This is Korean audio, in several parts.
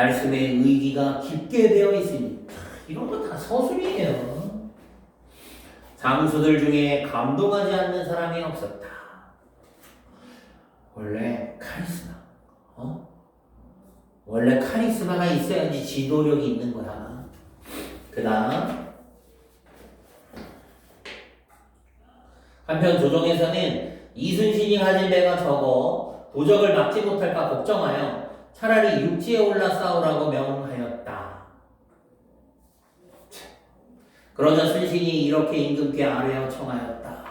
말씀에 의기가 깊게 되어 있으니 이런 거 다 서술이에요. 장수들 중에 감동하지 않는 사람이 없었다. 원래 카리스마, 어? 원래 카리스마가 있어야지 지도력이 있는 거야. 그다음 한편 조정에서는 이순신이 가진 배가 적어 도적을 막지 못할까 걱정하여 차라리 육지에 올라 싸우라고 명하였다. 그러자 순신이 이렇게 임금께 아뢰어 청하였다.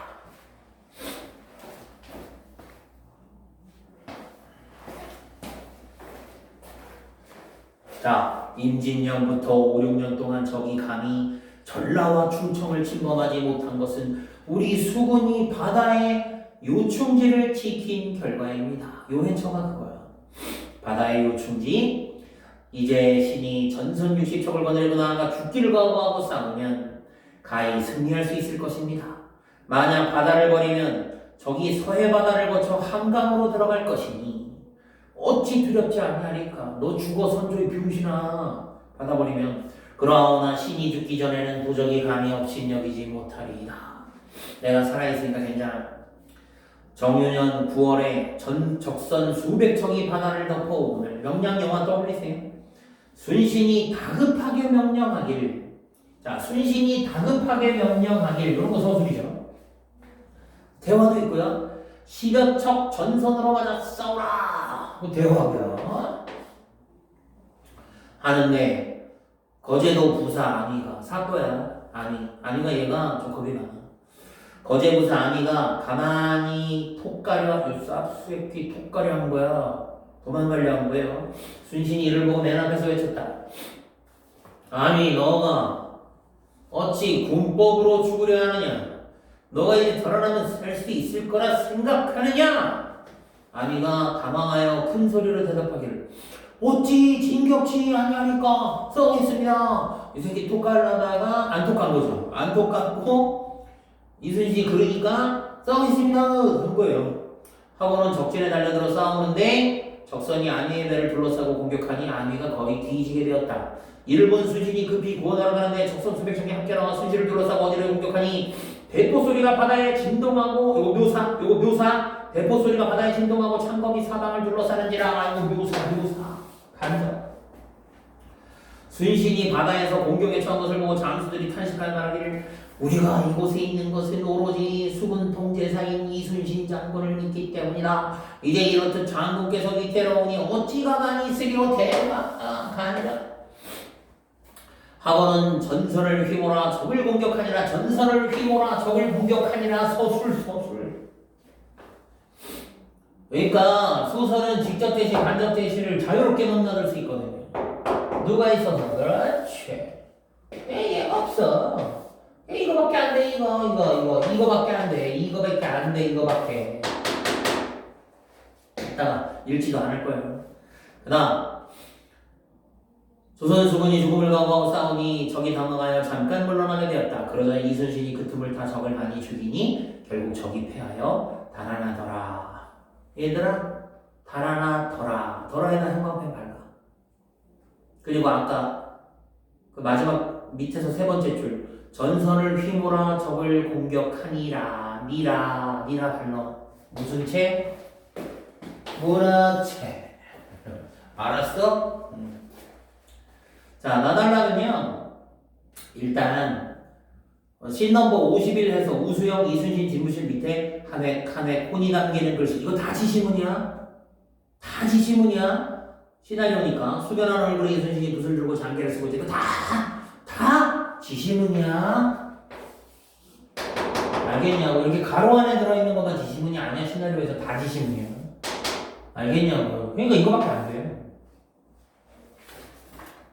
자, 임진년부터 5, 6년 동안 적이 감히 전라와 충청을 침범하지 못한 것은 우리 수군이 바다의 요충지를 지킨 결과입니다. 요해처가 그거야. 바다의 요충지. 이제 신이 전선 60척을 거느리고 나아가 죽기를 각오하고 싸우면 가히 승리할 수 있을 것입니다. 만약 바다를 버리면 적이 서해 바다를 거쳐 한강으로 들어갈 것이니 어찌 두렵지 않냐리까 너 죽어 선조의 병신아 받아버리면 그러나 신이 죽기 전에는 도적이 감히 없인 여기지 못하리이다 내가 살아있으니까 괜찮아 정유년 9월에 전 적선 수백 척이 바다를 덮어 오늘 명량 영화 떠올리세요. 순신이 다급하게 명령하길. 자 순신이 다급하게 명령하길. 이런 거 서술이죠. 대화도 있고요. 10여 척 전선으로 맞아 싸우라! 그 대화고요. 하는데 거제도 부사 아니가 사또야. 아니 아니가 얘가 좀 겁이 많아 거제 부사 아니가 가만히 톡가려 쌉수액기 톡가려 한 거야. 도망가려 한 거예요. 순신이 이를 보고 맨 앞에서 외쳤다. 아니 너가 어찌 군법으로 죽으려 하느냐? 너가 이제 살아나면 살 수 있을 거라 생각하느냐? 아니가 당황하여 큰 소리로 대답하기를. 어찌 진격치 아니하니까? 써있습니다. 이 새끼 톡 갈라다가 안 톡 간 거죠. 안 톡 갔고 이순신이 그러니까 써있습니다. 한 거예요. 하고는 적진에 달려들어 싸우는데 적선이 안위의 배를 둘러싸고 공격하니 안위가 거의 뒤지게 되었다. 이를 본 수진이 급히 구원하러 가는데 적선 수백 명이 함께 나와 수지를 둘러싸고 어디를 공격하니 대포 소리가 바다에 진동하고 요거 묘사 요거 묘사 대포 소리가 바다에 진동하고 창검이 사방을 둘러싸는지라 아이고 묘사 묘사 간다 순신이 바다에서 공격에 처한 것을 보고 장수들이 탄식할 말하기를 우리가 이곳에 있는 것은 오로지 수군 통제사인 이순신 장군을 믿기 때문이다. 이제 이렇듯 장군께서 위태로우니 어찌 가만히 있으리오 대마하니라. 하고는 전선을 휘몰아 적을 공격하니라 전선을 휘몰아 적을 공격하니라 서술 서술. 그러니까 소설은 직접 대시 간접 대시를 자유롭게 넘나들 수 있거든요. 누가 있어서 그렇지. 얘 없어. 얘 이거밖에 안 돼. 이거 이거 이거 이거밖에 안 돼. 이거밖에 안 돼. 이거밖에. 이따가 읽지도 않을 거예요. 그 다음 조선 수군이 죽음을 각오하고 싸우니 적이 당황하여 잠깐 물러나게 되었다. 그러자 이순신이 그 틈을 타 적을 많이 죽이니 결국 적이 패하여 달아나더라. 얘들아 달아나더라. 더라에다 형광펜 발라. 그리고 아까 그 마지막 밑에서 세 번째 줄 전선을 휘몰아 적을 공격하니라 미라 미라 발라. 무슨 책? 문화책. 알았어? 음. 자, 나달라는요, 일단, 어, 씬 넘버 51에서 우수영, 이순신 집무실 밑에 한 획, 한 획, 혼이 담기는 글씨. 이거 다 지시문이야? 다 지시문이야? 시나리오니까. 수변한 얼굴에 이순신이 붓을 들고 장계를 쓰고. 이거 다, 다 지시문이야? 알겠냐고. 이렇게 가로 안에 들어있는 것만 지시문이 아니야. 시나리오에서 다 지시문이야. 알겠냐고. 그러니까 이거밖에 안 돼.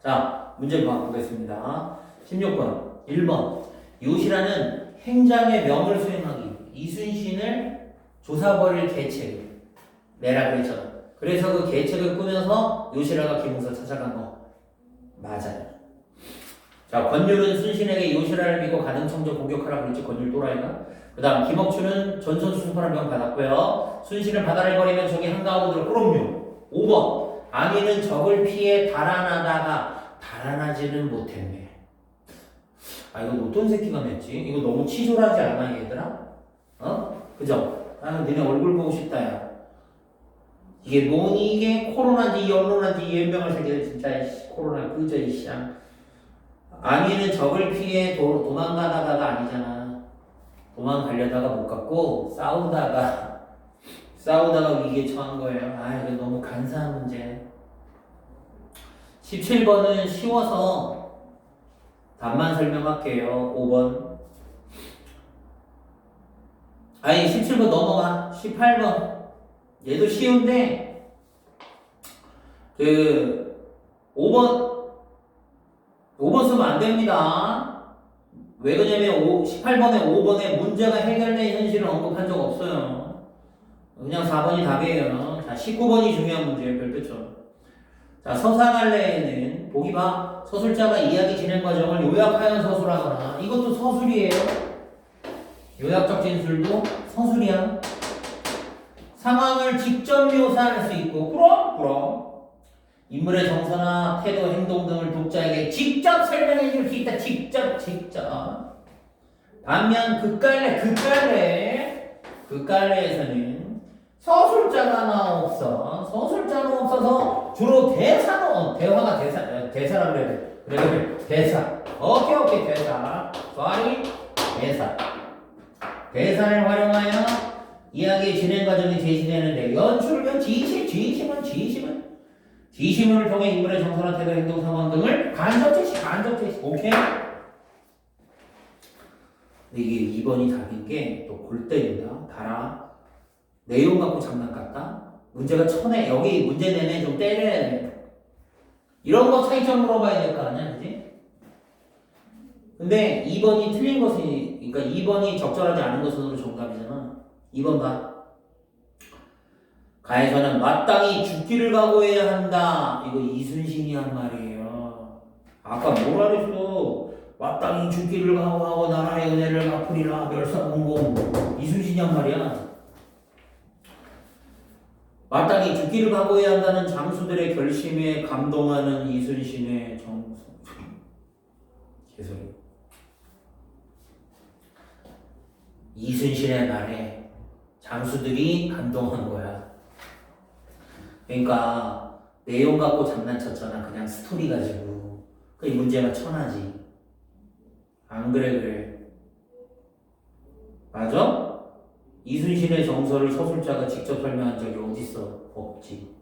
자, 문제 봐 보겠습니다. 16번. 1번. 요시라는 행장의 명을 수행하기. 이순신을 조사버릴 계책을 내라 그랬잖아. 그래서 그 계책을 꾸며서 요시라가 김웅서 찾아간 거. 맞아요. 자, 권율은 순신에게 요시라를 믿고 가등청정 공격하라 그랬지. 권율 또라이가. 그 다음, 김옥춘은 전선수습하라 명 받았고요. 순신을 바다를 버리면 한가하고 들어. 그럼요. 5번. 아미는 적을 피해 달아나다가 달아나지는 못했네. 아 이거 어떤 새끼가 냈지? 이거 너무 치졸하지 않아 얘들아? 어? 그죠? 아 너네 얼굴 보고 싶다 야. 이게 뭐니 이게 코로나인지 연로나인지 이 연병을 새끼들 진짜 코로나 끄져 이씨. 아미는 적을 피해 도, 도망가다가가 아니잖아. 도망가려다가 못 갔고 싸우다가 싸우다가 위기에 처한 거예요. 아 이거 너무 간사한 문제. 17번은 쉬워서 답만 설명할게요. 5번. 아니 17번 넘어가. 18번. 얘도 쉬운데 그 5번 5번 쓰면 안 됩니다. 왜 그러냐면 5, 18번에 5번에 문제가 해결된 현실을 언급한 적 없어요. 그냥 4번이 답이에요. 자, 19번이 중요한 문제예요. 별표처럼. 자, 서사갈래에는 보기 봐. 서술자가 이야기 진행 과정을 요약하여 서술하거나 이것도 서술이에요. 요약적 진술도 서술이야. 상황을 직접 묘사할 수 있고 그럼 그럼 인물의 정서나 태도, 행동 등을 독자에게 직접 설명해 줄 수 있다. 직접 직접. 반면 극갈래 극갈래 극갈래에서는 서술자가 하나 없어. 서술자는 없어서 주로 대사는 어, 대화가 대사 어, 대사라 그래야 돼. 그래 그래 대사. 오케이 오케이 대사. sorry 대사. 대사를 활용하여 이야기의 진행 과정이 제시되는데 연출은 지시, 지심은 지심은 지시문을 통해 인물의 정서나 태도, 행동, 상황 등을 간접 제시, 간접 제시. 오케이? 이게 2번이 답인 게 또 골 때린다. 달아. 내용 갖고 장난 같다. 문제가 천에 여기 문제 내내 좀 때려야 돼. 이런 거 차이점 물어봐야 될 거 아니야, 그지? 근데 2번이 틀린 것이, 그러니까 2번이 적절하지 않은 것으로 정답이잖아. 2번 봐. 가에서는 마땅히 죽기를 각오해야 한다. 이거 이순신이 한 말이에요. 아까 뭐라 그랬어? 마땅히 죽기를 각오하고 나라의 은혜를 갚으리라 멸사공공 이순신이 한 말이야. 마땅히 죽기를 각오해야 한다는 장수들의 결심에 감동하는 이순신의 정서. 개소리. 이순신의 말에 장수들이 감동한 거야. 그러니까 내용 갖고 장난쳤잖아. 그냥 스토리 가지고. 그 문제가 천하지. 안 그래 그래. 맞아? 이순신의 정서를 서술자가 직접 설명한 적이 어딨어? 없지.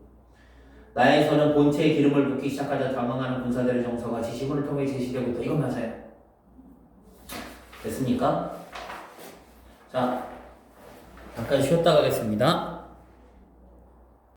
나에서는 본체에 기름을 붓기 시작하자 당황하는 군사들의 정서가 지시문을 통해 제시되고 있다. 이건 맞아요. 됐습니까? 자, 잠깐 쉬었다 가겠습니다.